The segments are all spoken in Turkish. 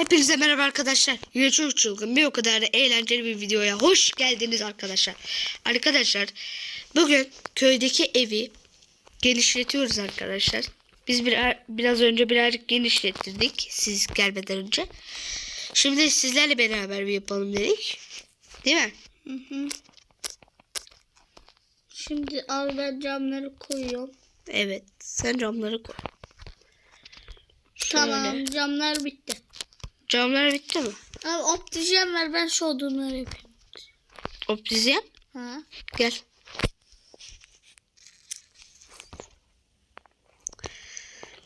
Hepinize merhaba arkadaşlar. Yine çok çılgın bir o kadar da eğlenceli bir videoya hoş geldiniz arkadaşlar. Arkadaşlar bugün köydeki evi genişletiyoruz arkadaşlar. Biz bir, biraz önce birazcık genişlettirdik siz gelmeden önce. Şimdi sizlerle beraber bir yapalım dedik. Değil mi? Şimdi al ben camları koyuyorum. Evet. Sen camları koy. Şöyle. Tamam camlar bitti. Camlar bitti mi? Abi optijen ver ben şu odunları yapayım. Optizyen. Ha? Gel.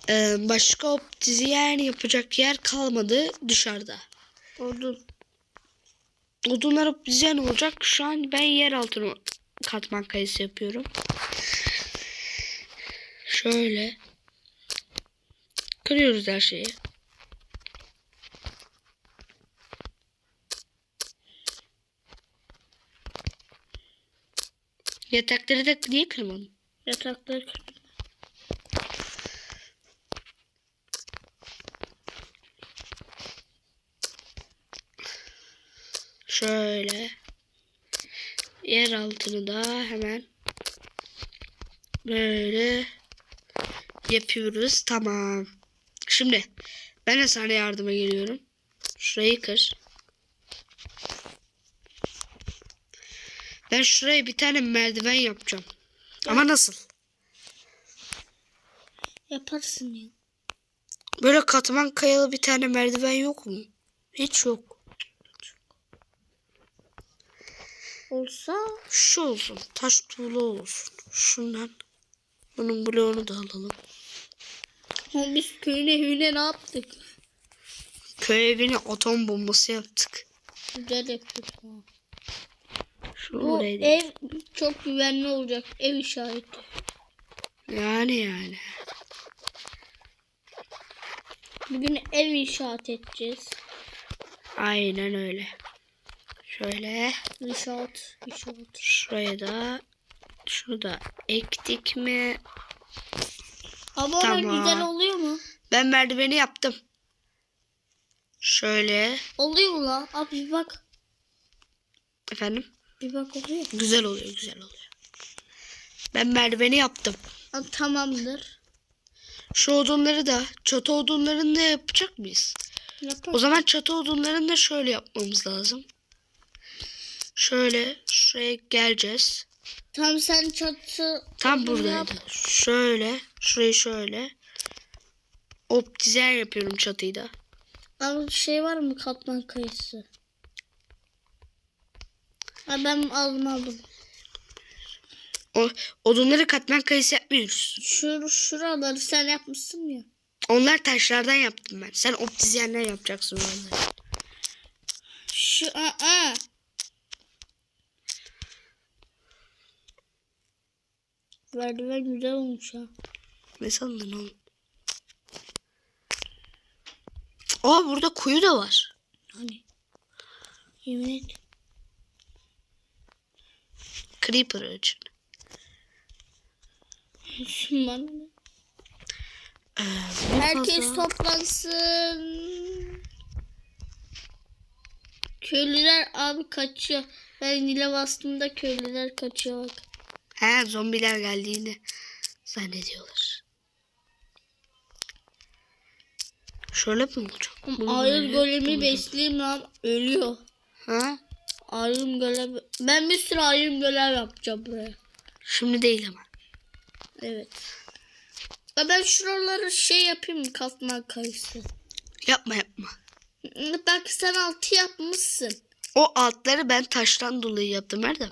Ee, başka optizyen yapacak yer kalmadı dışarıda. Odun. Odunlar optizyen olacak. Şu an ben yer altına katman kayısı yapıyorum. Şöyle. Kırıyoruz her şeyi. Yatakları da niye kırmadın? Yatakları kırdım. Şöyle. Yer altını da hemen böyle yapıyoruz. Tamam. Şimdi ben de sana yardıma geliyorum. Şurayı kır. Ben şuraya bir tane merdiven yapacağım. Ama nasıl? Yaparsın ya. Böyle katman kayalı bir tane merdiven yok mu? Hiç yok. Olsa Şu olsun. Taş tuğla olsun. Şundan. Bunun bloğunu da alalım. ama biz köyün evine ne yaptık? Köy evine atom bombası yaptık. Güzel yaptık. Şunu Bu da- ev çok güvenli olacak. Ev işareti. Yani yani. Bugün ev inşaat edeceğiz. Aynen öyle. Şöyle İnşaat. İnşaat. şuraya da şunu da ektik mi? Ama Tamam. güzel oluyor mu? Ben merdiveni yaptım. Şöyle Oluyor mu la? Abi bak. efendim Bir bak oluyor. güzel oluyor güzel oluyor. Ben merdiveni yaptım. Ha, tamamdır. Şu odunları da çatı odunlarını da yapacak mıyız? Yapar. O zaman çatı odunlarını da şöyle yapmamız lazım. Şöyle şuraya geleceğiz. Tam sen çatı Tam buradaydı. yap. Şöyle şurayı şöyle. Optizer yapıyorum çatıyı da. Abi şey var mı katman kayısı? Ha, ben aldım aldım. O odunları katman kayısı yapmıyoruz. Şu şuraları sen yapmışsın ya. Onlar taşlardan yaptım ben. Sen optizyenler yapacaksın onları. Şu aa. Merdiven güzel olmuş ha. Ne sandın oğlum? Aa burada kuyu da var. Hani. Yemin et. Creeper ne? Ee, Herkes fazla- toplansın. Köylüler abi kaçıyor. Ben dile bastığımda köylüler kaçıyor bak. He zombiler geldiğini zannediyorlar. Şöyle mi olacak? Bunu Ayır böyle golemi besleyeyim lan. Ölüyor. Ha? Ayrım gölev. Ben bir sürü ayrım gölev yapacağım buraya. Şimdi değil ama. Evet. Ya ben şuraları şey yapayım katman kayısı? Yapma yapma. Bak sen altı yapmışsın. O altları ben taştan dolayı yaptım Erdem.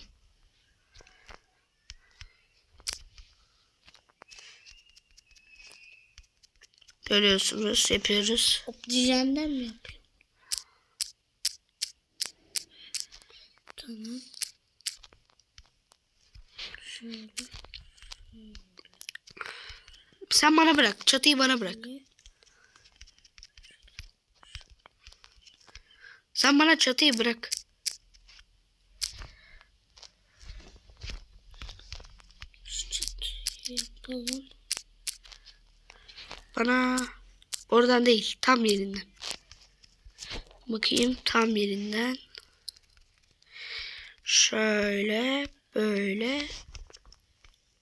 Görüyorsunuz yapıyoruz. Optijenden mi yapayım? Tamam. Şöyle. Sen bana bırak. Çatıyı bana bırak. Sen bana çatıyı bırak. Yapalım. Bana oradan değil tam yerinden. bakayım tam yerinden. Şöyle böyle.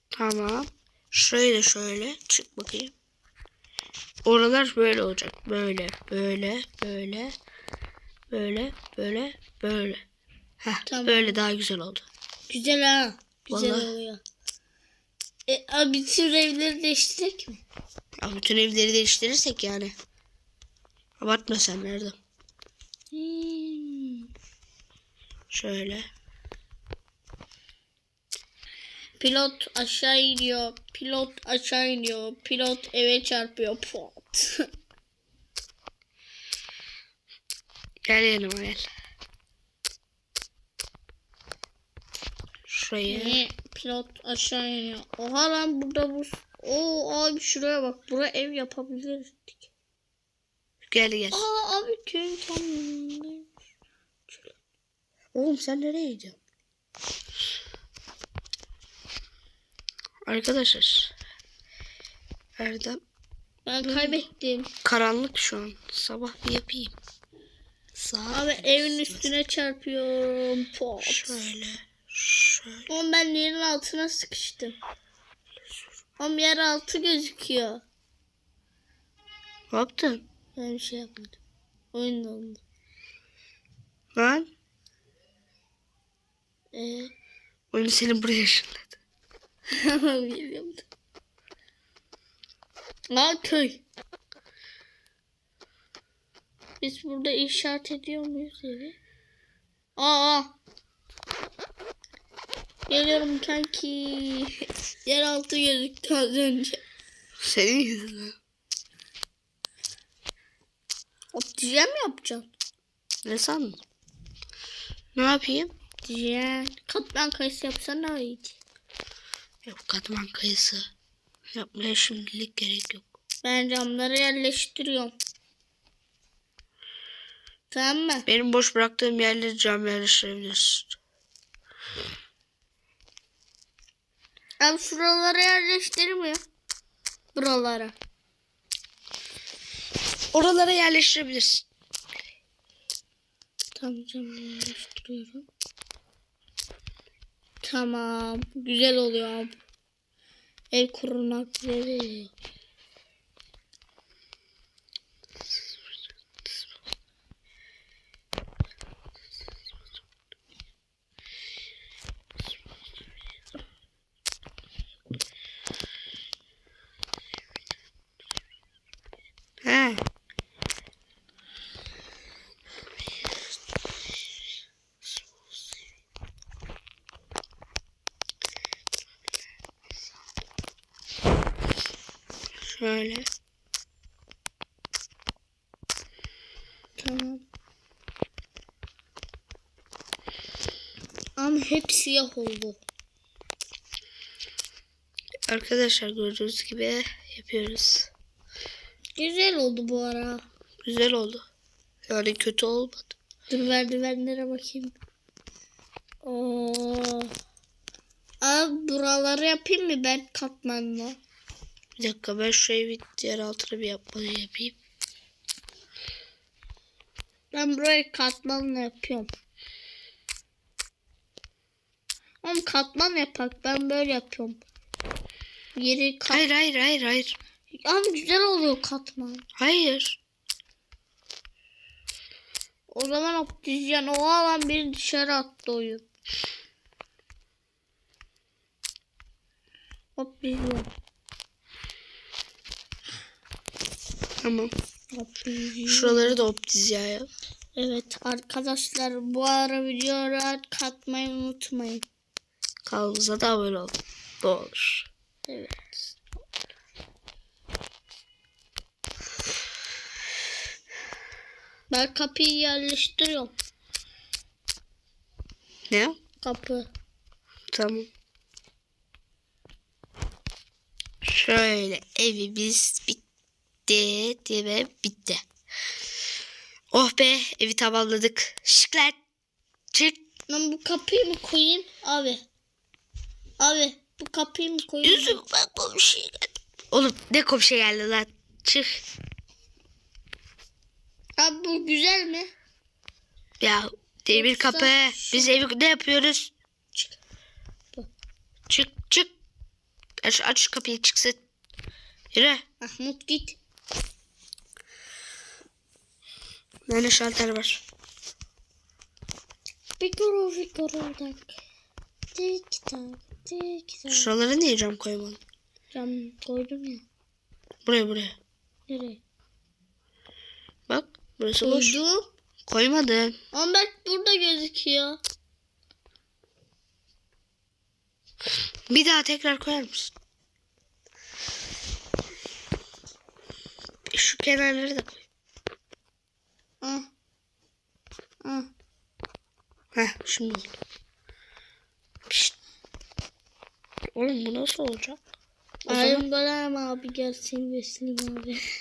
Tamam. Şurayı da şöyle çık bakayım. Oralar böyle olacak. Böyle, böyle, böyle, böyle, böyle, böyle. Heh, Tamam. böyle daha güzel oldu. Güzel ha. Güzel Vallahi. oluyor. E, abi bütün evleri değiştirek mi? Ya bütün evleri değiştirirsek yani. Abartma sen nerede? Hmm. Şöyle. Pilot aşağı iniyor. Pilot aşağı iniyor. Pilot eve çarpıyor. Pot. Gel yanıma gel. Şuraya. Ne? Pilot aşağı iniyor. Oha lan burada bu. Oo abi şuraya bak. Buraya ev yapabilirdik. Gel gel. Aa abi köyün tam. Oğlum sen nereye gidiyorsun? Arkadaşlar. Erdem Ben kaybettim. karanlık şu an. Sabah bir yapayım. Saat Abi evin üstüne çarpıyorum. Pot. şöyle. Şöyle. Oğlum ben yerin altına sıkıştım. Oğlum yer altı gözüküyor. Ne yaptın? Ben bir şey yapmadım. Oyun dondu. Lan Ee, oyunu senin buraya ışınladı. Bilmiyorum. Aa köy. Biz burada işaret ediyor muyuz evi? Aa. Geliyorum kanki. Yeraltı gözüktü az önce. Senin yüzünden. Optijen mi yapacaksın? Ne sandın? Ne yapayım? Optijen. Katman kayısı yapsan daha iyiydi. Yok katman kayısı. Yapmaya şimdilik gerek yok. Ben camları yerleştiriyorum. Tamam mı? Benim boş bıraktığım yerleri cam yerleştirebilirsin. Abi şuralara yerleştirmiyor. Buralara. Oralara yerleştirebilirsin. Tam camları yerleştiriyorum. Tamam. Güzel oluyor abi. Ev kurulmak güzel oluyor. He. Şöyle. Tamam. Ama hep siyah oldu. Arkadaşlar gördüğünüz gibi yapıyoruz. Güzel oldu bu ara. Güzel oldu. Yani kötü olmadı. Dur merdivenlere bakayım. Oo. Abi buraları yapayım mı ben katmanla? Bir dakika ben şu evi diğer altına bir yapmayı yapayım. Ben burayı katmanla yapıyorum. Oğlum katman yapak. Ben böyle yapıyorum. Yeri kat... Hayır hayır hayır hayır. Abi güzel oluyor katman. Hayır. O zaman optizyen o alan beni dışarı attı oyun. Optizyen. Tamam. Şuraları da optizya yap. Evet arkadaşlar bu ara videoları katmayı unutmayın. Kanalımıza da abone olun. Olur. Evet. Ben kapıyı yerleştiriyorum. Ne? Kapı. Tamam. Şöyle evimiz bitti diye ve bitti. Oh be evi tamamladık. Şıklar. Çık. Ben bu kapıyı mı koyayım? Abi. Abi bu kapıyı mı koyayım? Yüzüm bak bu bir şey geldi. Oğlum ne komşu geldi lan. Çık. Abi bu güzel mi? Ya demir Yoksa kapı. Biz evi ne yapıyoruz? Çık. Bu. Çık çık. Aç, aç şu kapıyı çıksın. Yürü. Mahmut git. Nerede şalter var? Bir guru bir guru tak. Tik tak tik tak. Şuralara niye cam koymadın? Cam koydum ya. Buraya buraya. Nereye? Bak burası boş. Koydum. Koymadın. Ama bak burada gözüküyor. Bir daha tekrar koyar mısın? Şu kenarları da koy. Ah. Heh şimdi oldu. Pişt. Oğlum bu nasıl olacak? O zaman Ayrım Golem abi gelsin besleyeyim abi.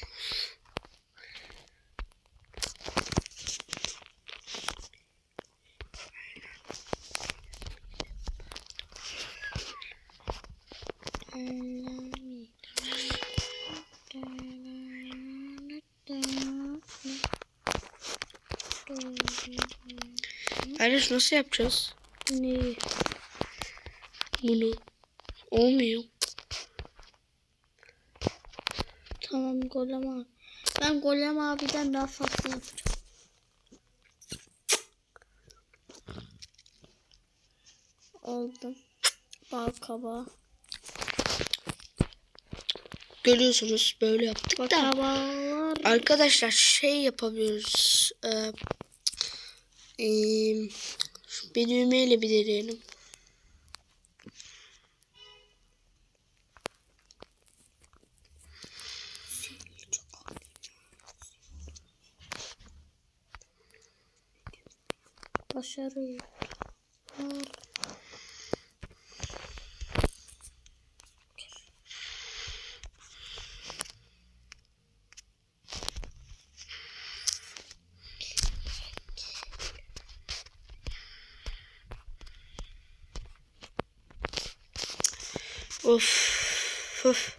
Kardeş nasıl yapacağız Ne? bunu? Olmuyor. Tamam Golem abi. Ben Golem abiden daha farklı yapacağım. Oldu. Bal kabağı. Görüyorsunuz böyle yaptık da. Arkadaşlar şey yapabiliriz. Ee, ee, bir düğmeyle bir deneyelim. Başarı. Of. Of.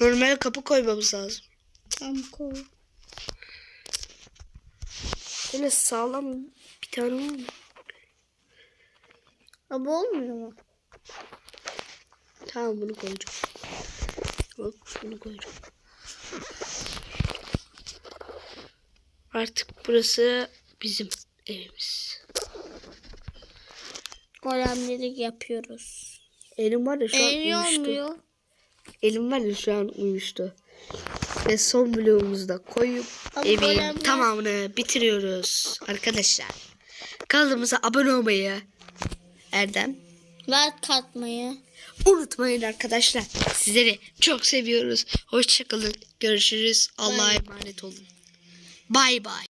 Normal kapı koymamız lazım. Tam koy. Böyle sağlam bir tane var mı? Ama olmuyor mu? Tamam bunu koyacağım. Hop bunu koyacağım. Artık burası bizim evimiz. Golemleri yapıyoruz. Elim var ya şu an Eğri uyuştu. olmuyor. Elim var ya şu an uyuştu. Ve son bloğumuzu da koyup Ama evin tamamını bitiriyoruz arkadaşlar. Kanalımıza abone olmayı Erdem Ver katmayı. unutmayın arkadaşlar. Sizleri çok seviyoruz. Hoşçakalın. Görüşürüz. Allah'a emanet olun. Bay bay.